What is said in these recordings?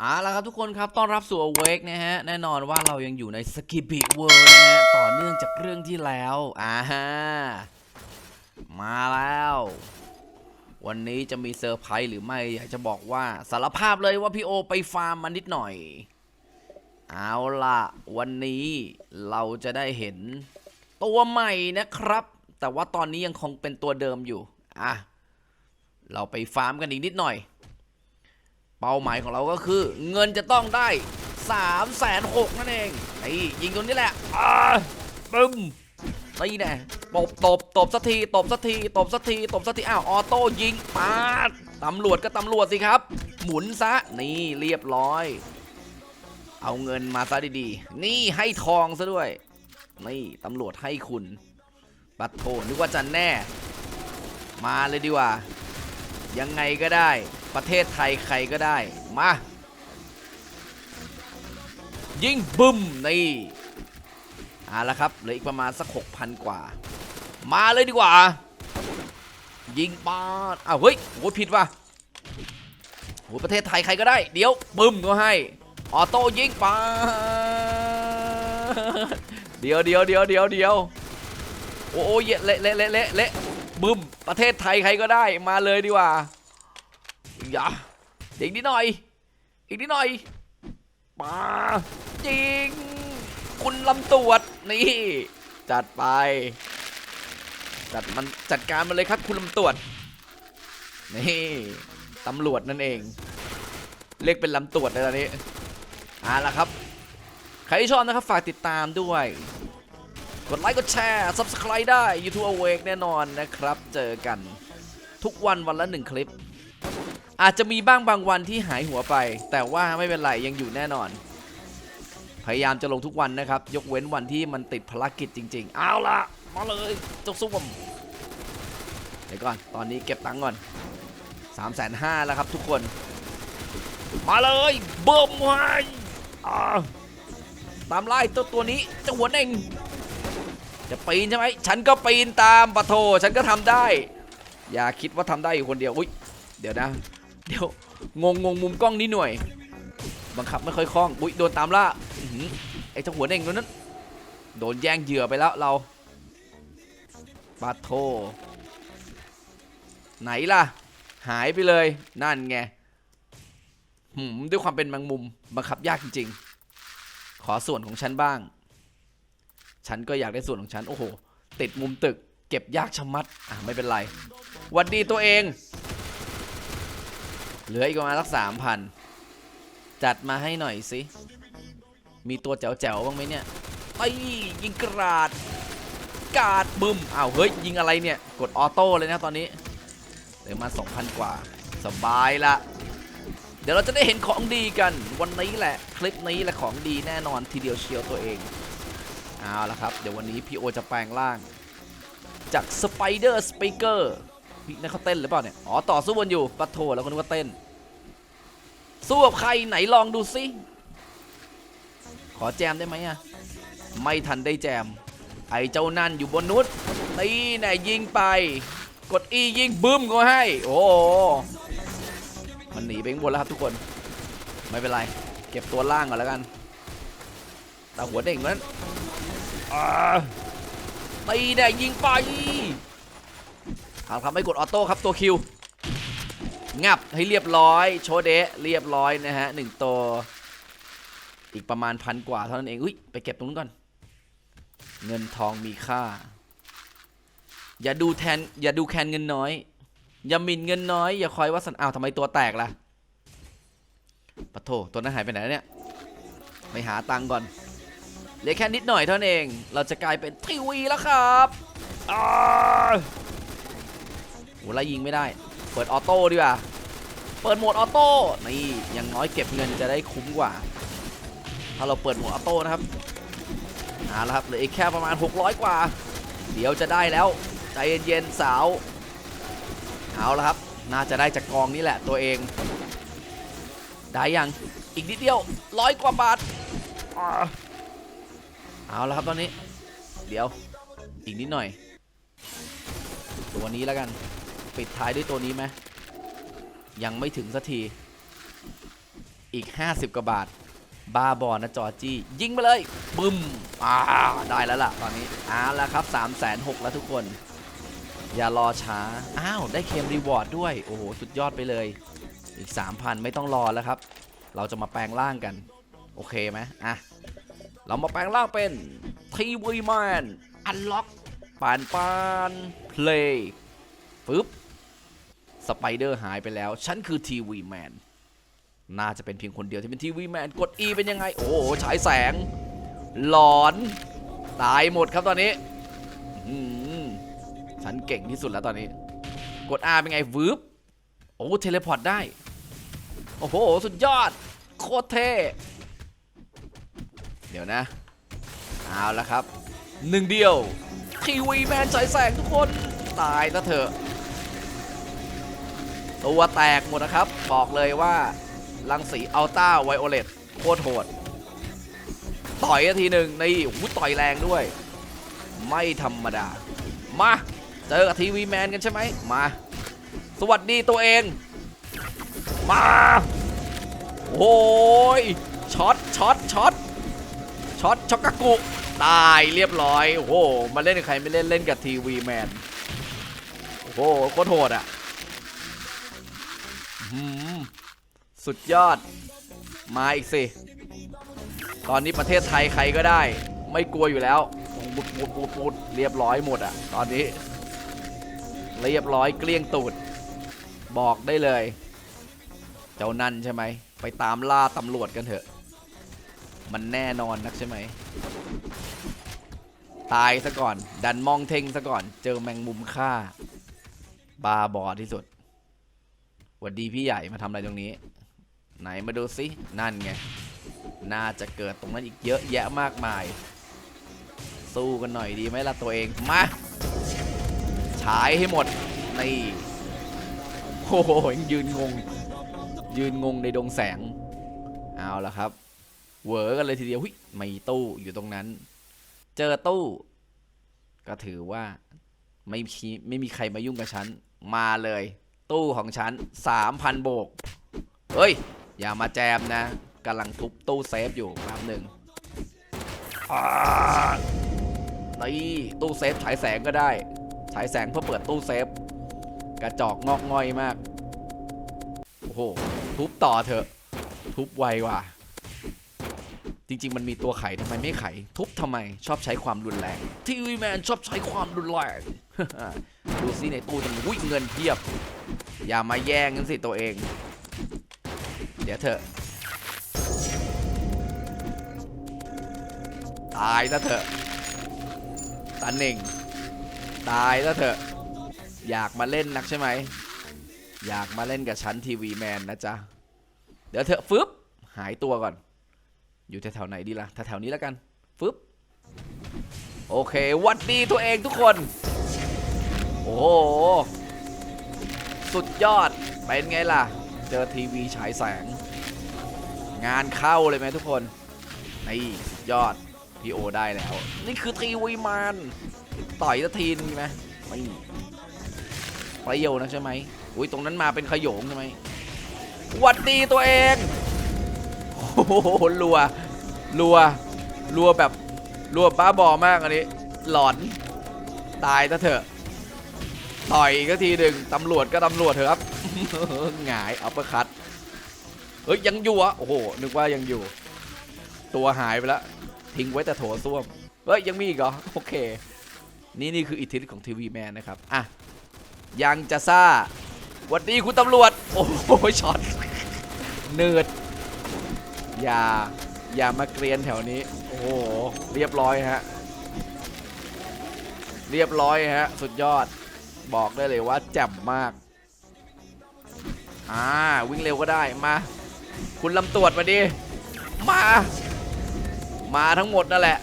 เอาละครับทุกคนครับต้อนรับสู่ Awake นะฮะ แน่นอนว่าเรายังอยู่ในสกิบิเวิร์นะฮะ ต่อเนื่องจากเรื่องที่แล้วอ่าฮะมาแล้ว วันนี้จะมีเซอร์ไพรส์หรือไม่ อยากจะบอกว่าสารภาพเลยว่าพี่โอไปฟาร์มมานิดหน่อย เอาล่ะวันนี้เราจะได้เห็นตัวใหม่นะครับ แต่ว่าตอนนี้ยังคงเป็นตัวเดิมอยู่ อะ เราไปฟาร์มกันอีกนิดหน่อย เป้าหมายของเราก็คือ เงินจะต้องได้3ามแสนหกนั่นเองไอ้ยิงตรงนี้แหละอ่าบึ้มนี่แน่ตบตบตบสักทีตบสักทีตบสักทีตบสักทีอ้าวออโต้ยิงปาดตำรวจก็ตำรวจสิครับ หมุนซะนี่เรียบร้อย เอาเงินมาซะดีๆ นี่ให้ทองซะด้วย นี่ตำรวจให้คุณปัดโทนึกว่าจะแน่ มาเลยดีกว่า ยังไงก็ได้ ประเทศไทยใครก็ได้ มา ยิงบึ้มนี่เอาละครับเหลืออีกประมาณสัก 6,000 กว่า มาเลยดีกว่า ยิงปาดอ้าวเฮ้ยโหผิดว่ะโหประเทศไทยใครก็ได้ เดี๋ยวบึ้มก็ให้ ออโต้ยิงปาดเดี๋ยวเดี๋ยวเดี๋ยวเดี๋ยวเดี๋ยวโอ้โหเละเละเละเละเละเละบึ้มประเทศไทยใครก็ได้มาเลยดีกว่า อย่าอีกนิดหน่อย อีกนิดหน่อยมาจริง คุณลำตรวจนี่ จัดไป จัดมันจัดการมันเลยครับ คุณลำตรวจนี่ตำรวจนั่นเอง เรียกเป็นลำตรวจเลยตอนนี้เอาละครับ ใครที่ชอบนะครับ ฝากติดตามด้วย กดไลค์กดแชร์ Subscribe ได้ YouTube Awake แน่นอนนะครับ เจอกันทุกวันวันละหนึ่งคลิป อาจจะมีบ้างบางวันที่หายหัวไป แต่ว่าไม่เป็นไรยังอยู่แน่นอน พยายามจะลงทุกวันนะครับ ยกเว้นวันที่มันติดภารกิจจริง ๆ เอาละมาเลยจกส้วมเดี๋ยวก่อนตอนนี้เก็บตังค์ก่อน3ามแสนห้าแล้วครับทุกคน มาเลยเบิ่มไว้ตามไล่ตัวตัวนี้จ้าหัวเน่งจะปีนใช่ไหมฉันก็ปีนตามปะโท ฉันก็ทำได้ อย่าคิดว่าทำได้อยู่คนเดียว อุ้ยเดี๋ยวนะ เดี๋ยวงงงงมุมกล้องนี้หน่วยบังคับไม่ค่อยคล่องอุ้ยโดนตามล่าไอ้เจ้าหัวเด้งนั้นโดนแย่งเหยื่อไปแล้วเราปาโท ไหนล่ะ หายไปเลยนั่นไงหืมด้วยความเป็นแมงมุมบังคับยากจริง ๆ ขอส่วนของฉันบ้าง ฉันก็อยากได้ส่วนของฉัน โอ้โห ติดมุมตึก เก็บยากชะมัด อะ ไม่เป็นไรหวัดดีตัวเอง เหลืออีกประมาณสักสามพันจัดมาให้หน่อยสิ มีตัวแจ๋วๆบ้างไหมเนี่ยไอ้ยิงกราดกาดบึ้มอ้าวเฮ้ยยิงอะไรเนี่ย กดออโต้เลยนะตอนนี้เหลือมา2,000 กว่า สบายละ เดี๋ยวเราจะได้เห็นของดีกัน วันนี้แหละ คลิปนี้แหละของดีแน่นอนทีเดียวเชียวตัวเอง เอาละครับ เดี๋ยววันนี้พี่โอจะแปลงร่าง จากสไปเดอร์สปีกเกอร์ นั่นเขาเต้นหรือเปล่าเนี่ย อ๋อ ต่อสู้กันอยู่ปัดโถแล้วก็นึกว่าเต้น สู้กับใครไหนลองดูสิ ขอแจมได้ไหมอะไม่ทันได้แจม ไอ้เจ้านั่นอยู่บนนุษนี่ไหนยิงไป กด E ยิงบึ้มก็ให้ โอ้มันหนีไปข้างบนแล้วครับทุกคน ไม่เป็นไร เก็บตัวล่างก่อนแล้วกันตาหัวเด้งนั้นตีแน่ยิงไป เอาครับไม่กดออโต้ครับตัวคิวงับให้เรียบร้อย โชเดะเรียบร้อยนะฮะหนึ่งตัว อีกประมาณพันกว่าเท่านั้นเองอุ้ยไปเก็บตรงนู้นก่อน เงินทองมีค่า อย่าดูแทน อย่าดูแคนเงินน้อย อย่าหมินเงินน้อย อย่าคอยว่าสันอ้าวทำไมตัวแตกล่ะปะโถตัวนั้นหายไปไหนเนี่ยไปหาตังก่อนเหลือแค่นิดหน่อยเท่านั้นเอง เราจะกลายเป็นทีวีแล้วครับอ หไล่ยิงไม่ได้ เปิดออโต้ดีกว่า เปิดโหมดออโต้ นี่อยังน้อยเก็บเงินจะได้คุ้มกว่า ถ้าเราเปิดโหมดออโต้นะครับเอาละครับเหลืออีกแค่ประมาณ 600 กว่า เดี๋ยวจะได้แล้ว ใจเย็นๆสาว เอาละครับ น่าจะได้จากกองนี้แหละตัวเอง ได้ยังอีกนิดเดียวร้อยกว่าบาท เอาละครับตอนนี้ เดี๋ยวอีกนิดหน่อย ตัวนี้แล้วกัน ปิดท้ายด้วยตัวนี้ไหมยังไม่ถึงสักที อีก 50 กว่าบาทบ้าบอนะจอจี้ ยิงไปเลยบึ้มอ่าได้แล้วล่ะ ตอนนี้เอาแล้วครับ3 6 0 0 0แล้วทุกคน อย่ารอช้า อ้าว ได้เคมรีวอร์ดด้วย โอ้โห สุดยอดไปเลย อีก 3,000 ไม่ต้องรอแล้วครับ เราจะมาแปลงร่างกัน โอเคไหมอะ เรามาแปลงร่างเป็นทีวีแมนอันล็อกปานปานเพลย์ปึ๊บ สไปเดอร์หายไปแล้ว ฉันคือทีวีแมนน่าจะเป็นเพียงคนเดียวที่เป็นทีวีแมนกด E เป็นยังไง โอ้ฉายแสง หลอน ตายหมดครับตอนนี้ฉันเก่งที่สุดแล้วตอนนี้ กด R เป็นไงวืบโอ้เทเลพอร์ตได้ โอ้โห สุดยอด โคตรเท่เดี๋ยวนะ เอาละครับ หนึ่งเดียว ทีวีแมนฉายแสงทุกคน ตายแล้วเถอะ ตัวแตกหมดนะครับ บอกเลยว่ารังสีอัลต้าไวโอเลตโคตรโหด ต่อยทีหนึ่งในหูต่อยแรงด้วย ไม่ธรรมดา มา เจอกับทีวีแมนกันใช่ไหมมา สวัสดีตัวเอง มาโอ้ยช็อตช็อตช็อตช็อตช็อกกากุ ตายเรียบร้อย โอ้โหมาเล่นกับใครไม่เล่นเล่นกับทีวีแมน โอ้โหโคตรโหดอะ สุดยอด มาอีกสิ ตอนนี้ประเทศไทยใครก็ได้ ไม่กลัวอยู่แล้วปุดปุดปุดปุดเรียบร้อยหมดอะตอนนี้ เรียบร้อยเกลี้ยงตูด บอกได้เลย เจ้านั่นใช่ไหม ไปตามล่าตำรวจกันเถอะ มันแน่นอนนักใช่ไหม ตายซะก่อน ดันมองเทงซะก่อน เจอแมงมุมฆ่า บาบอที่สุด หวัดดีพี่ใหญ่มาทำอะไรตรงนี้ ไหนมาดูสินั่นไง น่าจะเกิดตรงนั้นอีกเยอะแยะมากมาย สู้กันหน่อยดีไหมล่ะตัวเอง มาฉายให้หมด นี่โอ้โหยืนงง ยืนงงในดงแสง เอาละครับเหวอกันเลยทีเดียว หุยไม่ตู้อยู่ตรงนั้น เจอตู้ ก็ถือว่าไม่มีไม่มีใครมายุ่งกับฉัน มาเลย ตู้ของฉัน 3,000 โบก เฮ้ย อย่ามาแจมนะกำลังทุบตู้เซฟอยู่แป๊บหนึ่งนี่ตู้เซฟฉายแสงก็ได้ฉายแสงเพื่อเปิดตู้เซฟ กระจอกงอกง่อยมาก โอ้โห ทุบต่อเถอะ ทุบไวกว่า จริง ๆ มันมีตัวไขทำไมไม่ไข ทุบทำไมชอบใช้ความรุนแรงทีวีแมนชอบใช้ความรุนแรงดูซิในตู้จะมีวิ่งเงินเพียบ อย่ามาแย่งกันสิตัวเอง เดี๋ยวเถอะตายแล้วเถอะตาหนึ่งตายแล้วเถอะ อยากมาเล่นนักใช่ไหม อยากมาเล่นกับฉันทีวีแมนนะจ๊ะ เดี๋ยวเถอะฟึบหายตัวก่อน อยู่แถวๆไหนดีล่ะแถวๆนี้แล้วกันฟึบโอเควัดดีตัวเองทุกคน โอ้โห สุดยอด เป็นไงล่ะ เจอทีวีฉายแสง งานเข้าเลยไหมทุกคน นี่สุดยอด พี่โอได้แล้ว นี่คือทีวีมันต่อยสักทีนึงไหมไม่ปรี้ยวนะใช่ไหมอุ้ยตรงนั้นมาเป็นขโยงใช่ไหมวัดดีตัวเอง โอ้โหรัวรัวรัวแบบรัวบ้าบอมากอันนี้ หลอน ตายซะเถอะ ต่อยก็ทีหนึ่งตำรวจก็ตำรวจเถอะครับหงายอัปเปอร์คัตเฮ้ยยังอยู่อะโอ้โห นึกว่ายังอยู่ ตัวหายไปแล้วทิ้งไว้แต่โถส้วม เฮ้ย ยังมีอีกเหรอ โอเค นี่นี่คืออิทธิฤทธิ์ของทีวีแมนนะครับ อะ ยังจะซ่าหวัดดีคุณตำรวจ โอ้โหช็อตเนืด อย่าอย่ามาเกรียนแถวนี้ โอ้โห เรียบร้อยฮะ เรียบร้อยฮะ สุดยอด บอกได้เลยว่าแจ่มมาก อ่า วิ่งเร็วก็ได้ มา คุณลำตรวจมาดิ มา มาทั้งหมดนั่นแหละ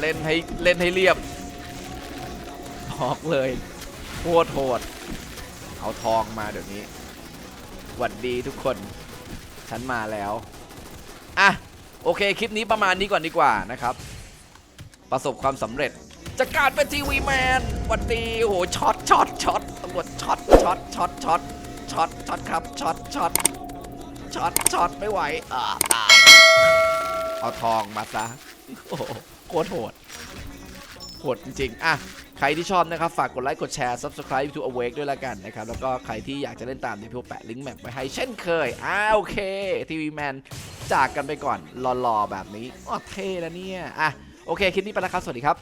เล่นให้เล่นให้เรียบ บอกเลยโคตรโหด เอาทองมาเดี๋ยวนี้ หวัดดีทุกคน ฉันมาแล้ว อะ โอเค คลิปนี้ประมาณนี้ก่อนดีกว่านะครับ ประสบความสำเร็จจากการเป็นทีวีแมนหวันดีโอ้โหช็อตช็อตช็อตตำรวจช็อตช็อตช็อตช็อตช็อตช็อตครับช็อตช็อตช็อตช็อตไม่ไหวอ่าตายเอาทองมาซะโอ้โหโคตรโหดโหดจริงๆอะ ใครที่ชอบนะครับ ฝากกดไลค์กดแชร์ subscribe to awake ด้วยละกันนะครับ แล้วก็ใครที่อยากจะเล่นตามเดี๋ยวพี่แปะลิงก์แมปไว้ให้เช่นเคยอ่าโอเคทีวีแมนจากกันไปก่อนรอๆแบบนี้อ๋อเท่แล้วเนี่ยอะโอเคคลิปนี้ไปแล้วครับ สวัสดีครับ